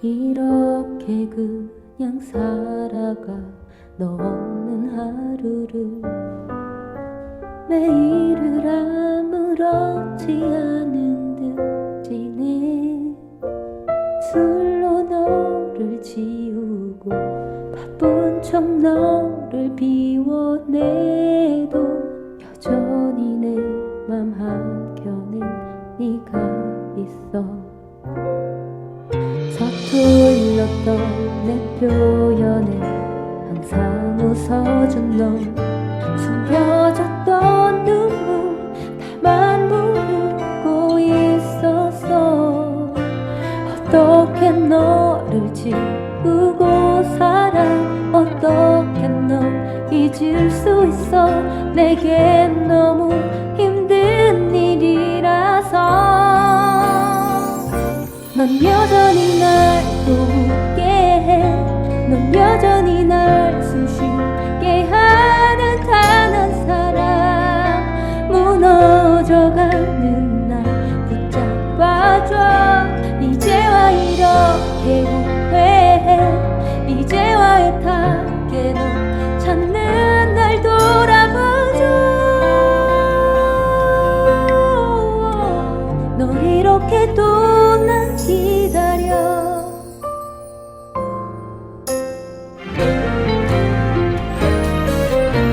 이렇게 그냥 살아가 너 없는 하루를 매일을 아무렇지 않은 듯 지내. 술 척 너를 비워내도 여전히 내 맘 한켠엔 네가 있어. 서툴렀던 내 표현에 항상 웃어준 너. 숨겨졌던 눈물 다만 부르고 있었어 어떻게 너를 지우고 널 잊을 수 있어. 내게 너무 힘든 일이라서. 넌 여전히 날 보고 그렇게도 난 기다